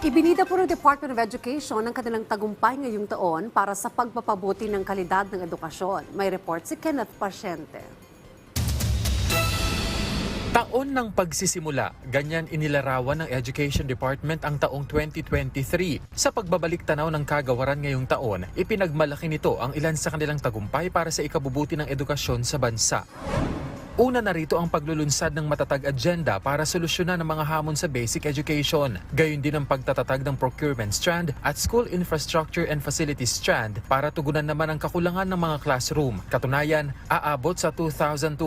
Ibinida po ng Department of Education ang kanilang tagumpay ngayong taon para sa pagpapabuti ng kalidad ng edukasyon. May report si Kenneth Pasyente. Taon ng pagsisimula, ganyan inilarawan ng Education Department ang taong 2023. Sa pagbabalik tanaw ng kagawaran ngayong taon, ipinagmalaki nito ang ilan sa kanilang tagumpay para sa ikabubuti ng edukasyon sa bansa. Una na rito ang paglulunsad ng matatag agenda para solusyonan ang mga hamon sa basic education. Gayon din ang pagtatatag ng procurement strand at school infrastructure and facilities strand para tugunan naman ang kakulangan ng mga classroom. Katunayan, aabot sa 2,201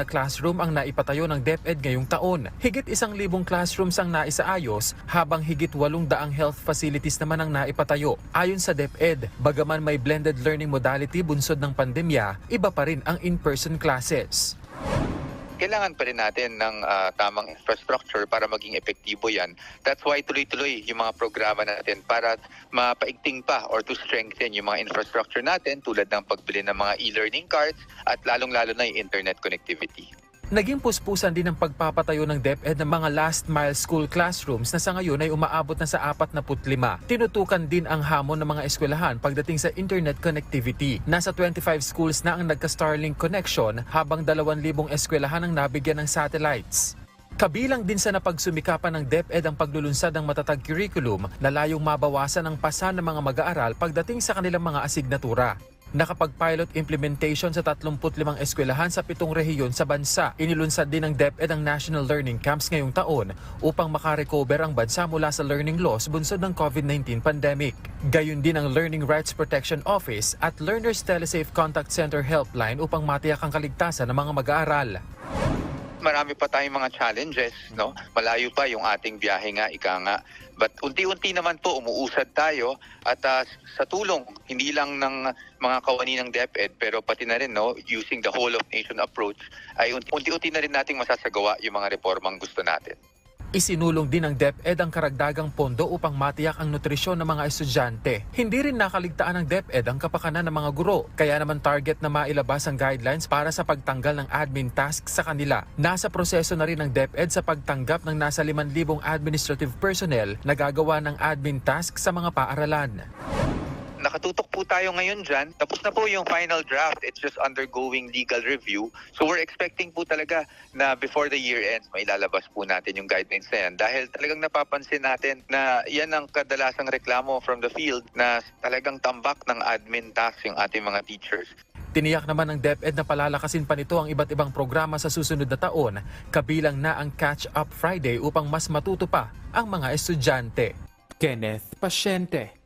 na classroom ang naipatayo ng DepEd ngayong taon. Higit isang libong classrooms ang naisaayos habang higit walong daang health facilities naman ang naipatayo. Ayon sa DepEd, bagaman may blended learning modality bunsod ng pandemya, iba pa rin ang in-person classes. Kailangan pa rin natin ng ah, tamang infrastructure para maging epektibo yan. That's why tuloy-tuloy yung mga programa natin para mapaigting pa or to strengthen yung mga infrastructure natin tulad ng pagbili ng mga e-learning cards at lalong-lalo na yung internet connectivity. Naging puspusan din ang pagpapatayo ng DepEd ng mga last mile school classrooms na sa ngayon ay umaabot na sa 45. Tinutukan din ang hamon ng mga eskwelahan pagdating sa internet connectivity. Nasa 25 schools na ang nagka-Starlink connection habang 2,000 eskwelahan ang nabigyan ng satellites. Kabilang din sa napagsumikapan ng DepEd ang paglulunsad ng matatag curriculum na layong mabawasan ang pasa ng mga mag-aaral pagdating sa kanilang mga asignatura. Nakapag-pilot implementation sa 35 eskwelahan sa pitong rehiyon sa bansa. Inilunsad din ng DepEd ang National Learning Camps ngayong taon upang makarecover ang bansa mula sa learning loss bunsod ng COVID-19 pandemic. Gayun din ang Learning Rights Protection Office at Learners Telesafe Contact Center Helpline upang matiyak ang kaligtasan ng mga mag-aaral. Marami pa tayong mga challenges, no? Malayo pa yung ating biyahe nga, ika nga. But unti-unti naman po umuusad tayo at ah, sa tulong hindi lang ng mga kawani ng DepEd pero pati na rin no using the whole of nation approach ay unti-unti na rin nating masasagawa yung mga reformang gusto natin. Isinulong din ng DepEd ang karagdagang pondo upang matiyak ang nutrisyon ng mga estudyante. Hindi rin nakaligtaan ng DepEd ang kapakanan ng mga guro, kaya naman target na mailabas ang guidelines para sa pagtanggal ng admin tasks sa kanila. Nasa proseso na rin ng DepEd sa pagtanggap ng nasa 5,000 administrative personnel na gagawa ng admin tasks sa mga paaralan. Nakatutok po tayo ngayon dyan. Tapos na po yung final draft. It's just undergoing legal review. So we're expecting po talaga na before the year ends, may lalabas po natin yung guidelines na yan. Dahil talagang napapansin natin na yan ang kadalasang reklamo from the field na talagang tambak ng admin tasks yung ating mga teachers. Tiniyak naman ng DepEd na palalakasin pa nito ang iba't ibang programa sa susunod na taon, kabilang na ang Catch Up Friday upang mas matuto pa ang mga estudyante. Kenneth Pasyente,